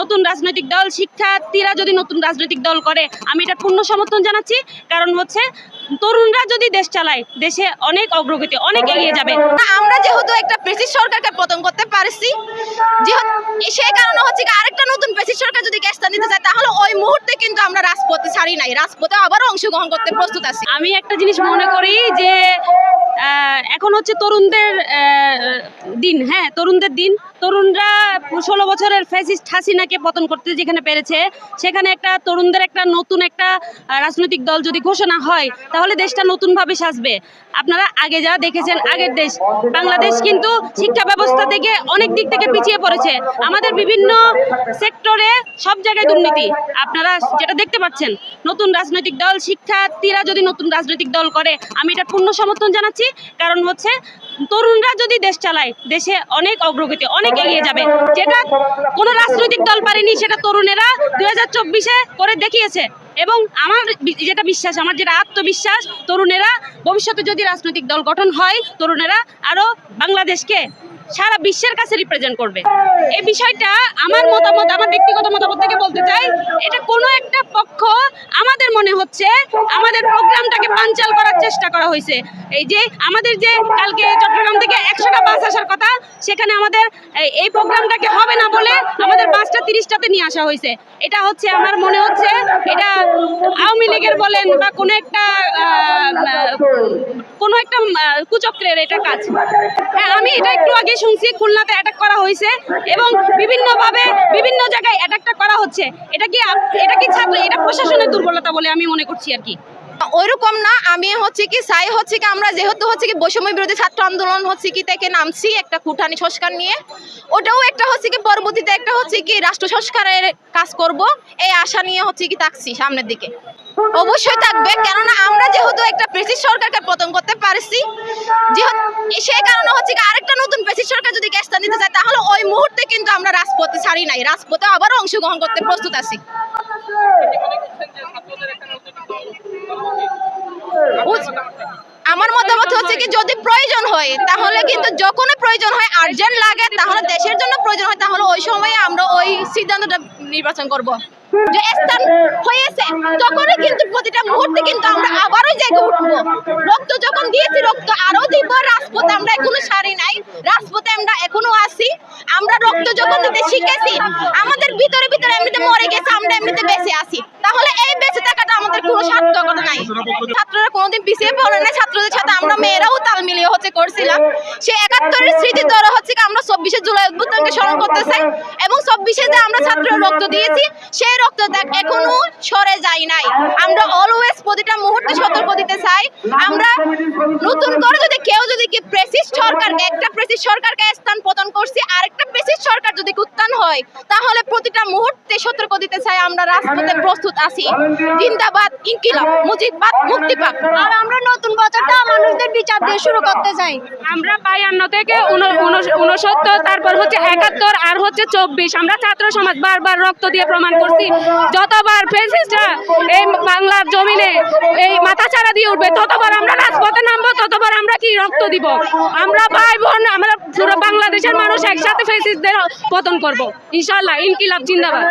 নতুন রাজনৈতিক দল শিক্ষার্থীরা যদি নতুন রাজনৈতিক দল করে আমি এটা পূর্ণ সমর্থন জানাচ্ছি। কারণ হচ্ছে তরুণরা যদি দেশ চালায় দেশে অনেক অগ্রগতি অনেক এগিয়ে যাবে। আমরা যেহেতু একটা প্রেসিড সরকারকে পতন করতে পারছি সেই কারণে হচ্ছে আরেকটা নতুন প্রেসিড সরকার যদি স্থান দিতে চায় তাহলে ওই মুহূর্তে কিন্তু আমরা রাজপথে ছাড়ি নাই। রাজপথে আবারও অংশগ্রহণ করতে প্রস্তুত আছি। আমি একটা জিনিস মনে করি যে এখন হচ্ছে তরুণদের দিন হ্যাঁ তরুণদের দিন। তরুণরা ষোলো বছরের ফ্যাসিস্ট হাসিনাকে পতন করতে যেখানে পেরেছে, সেখানে একটা তরুণদের একটা নতুন একটা রাজনৈতিক দল যদি ঘোষণা হয়, তাহলে দেশটা নতুনভাবে সাজবে। আপনারা আগে যা দেখেছেন, আগের দেশ। বাংলাদেশ কিন্তু শিক্ষা ব্যবস্থা থেকে অনেক দিক থেকে পিছিয়ে পড়েছে। আমাদের বিভিন্ন সেক্টরে সব জায়গায় দুর্নীতি। আপনারা যেটা দেখতে পাচ্ছেন, নতুন রাজনৈতিক দল, শিক্ষার্থীরা যদি নতুন রাজনৈতিক দল করে, আমি এটা পূর্ণ সমর্থন জানাচ্ছি। কারণ হচ্ছে তরুণরা যদি দেশ চালায়, দেশে অনেক অগ্রগতি, অনেক এগিয়ে যাবে। যেটা কোনো রাজনৈতিক দল পারেনি, সেটা তরুণেরা দুই হাজার চব্বিশে করে দেখিয়েছে। এবং আমার যেটা বিশ্বাস, আমার যেটা আত্মবিশ্বাস, তরুণেরা ভবিষ্যতে যদি রাজনৈতিক দল গঠন হয়, তরুণেরা আরও বাংলাদেশকে সারা বিশ্বের কাছে রিপ্রেজেন্ট করবে। এই বিষয়টা আমার মতামত, আমার ব্যক্তিগত মতামত থেকে বলতে চাই, এটা কোনো একটা পক্ষ মনে হচ্ছে আমাদের প্রোগ্রামটাকে পাঞ্চাল করার চেষ্টা করা হয়েছে। এই যে আমাদের যে কালকে চট্টগ্রাম থেকে বাস আসার কথা, সেখানে আমাদের এই- প্রোগ্রামটাকে হবে না বলে আমাদের বাসটা তিরিশটাতে নিয়ে আসা হয়েছে। এটা হচ্ছে আমার মনে হচ্ছে, এটা আওয়ামী লীগের বলেন বা কোনো একটা কোনো একটা কুচক্রের এটা কাজ। হ্যাঁ আমি এটা একটু আগে শুনছি, খুলনাতে অ্যাটাক করা হয়েছে এবং বিভিন্নভাবে বিভিন্ন জায়গায় অ্যাটাকটা করা হচ্ছে। এটা কি এটা কি ছাত্র, এটা প্রশাসনের দুর্বলতা বলে আমি মনে করছি আর কি? ওইরকম না, আমি হচ্ছে কি চাই হচ্ছে কি, আমরা যেহেতু হচ্ছে কি বৈষম্য বিরোধী ছাত্র আন্দোলন হচ্ছে কি থেকে নামছি একটা কুঠানি সংস্কার নিয়ে, ওটাও একটা হচ্ছে কি পরবর্তীতে একটা হচ্ছে কি রাষ্ট্র সংস্কারের কাজ করব, এই আশা নিয়ে হচ্ছে কি থাকছি সামনের দিকে। অবশ্যই থাকবে, কেননা আমরা যেহেতু একটা প্রেসিড সরকারকে পতন করতে পারছি, যেহেতু সেই কারণে হচ্ছে কি আরেকটা নতুন প্রেসিড সরকার যদি স্থান নিতে চায়, তাহলে ওই মুহূর্তে কিন্তু আমরা রাজপথে ছাড়ি নাই, রাজপথে আবারও অংশগ্রহণ করতে প্রস্তুত আছি। আমার মতামত হচ্ছে কি, যদি প্রয়োজন হয়, তাহলে কিন্তু যখন প্রয়োজন হয় আর্জেন্ট লাগে, তাহলে দেশের জন্য প্রয়োজন হয়, তাহলে ওই সময়ে আমরা ওই সিদ্ধান্তটা নির্বাচন করব। যে স্থান হয়েছে, তখনই কিন্তু প্রতিটা মুহূর্তে কিন্তু আমরা আবারও জেগে উঠবো। রক্ত যখন দিয়েছি, রক্ত আরও দিব, রাজপথে আমরা এখনও সারি নাই, রাজপথে আমরা এখনও আছি। আমরা রক্ত যখন দিতে শিখেছি, আমাদের ভিতরে ভিতরে এমনিতে মরে গেছে, আমরা এমনিতে বেঁচে আছি তাহলে এই বেঁচে থাকাটা আমাদের কোনো নাই। ছাত্ররা কোনোদিন পিছিয়ে পড়ে না ছাত্রদের সাথে আমরা মেয়েরাও তাল মিলিয়ে হচ্ছে করছিলাম। সেই একাত্তরের স্মৃতি ধরে হচ্ছে আমরা চব্বিশে জুলাই অভ্যুত্থানকে স্মরণ করতে চাই এবং চব্বিশে যে আমরা ছাত্ররা রক্ত দিয়েছি সেই রক্ত এখনও সরে যায় নাই। আমরা অলওয়েজ প্রতিটা মুহূর্তে সতর্ক দিতে চাই। আমরা নতুন করে যদি কেউ যদি কি প্রেসিস্ট সরকারকে একটা প্রেসিস্ট সরকারকে স্থান পতন করছি আরেকটা সরকার যদি উত্থান হয়, তাহলে প্রতিটা মুহূর্তে সতর্ক দিতে চাই আমরা, রাজপথে প্রস্তুত আছি। জিন্দাবাদ, ইনকিলাব, মুজিববাদ মুক্তি পাক আর আমরা নতুন বছরটা মানুষদের বিচার দিয়ে শুরু করতে চাই। আমরা বায়ান্ন থেকে উন- উন- উনসত্তর তারপর হচ্ছে একাত্তর, আর হচ্ছে চব্বিশ। আমরা ছাত্র সমাজ বারবার রক্ত দিয়ে প্রমাণ করছি। যতবার ফেসিস্টরা এই বাংলার জমিনে এই মাথা ছাড়া দিয়ে উঠবে। ততবার আমরা রাজপথে নামবো, ততবার আমরা কি রক্ত দিব? আমরা ভাই বোন আমরা পুরো বাংলাদেশের মানুষ একসাথে ফেসিসদের পতন করব। ইনশাল্লাহ ইনকিলাব জিন্দাবাদ।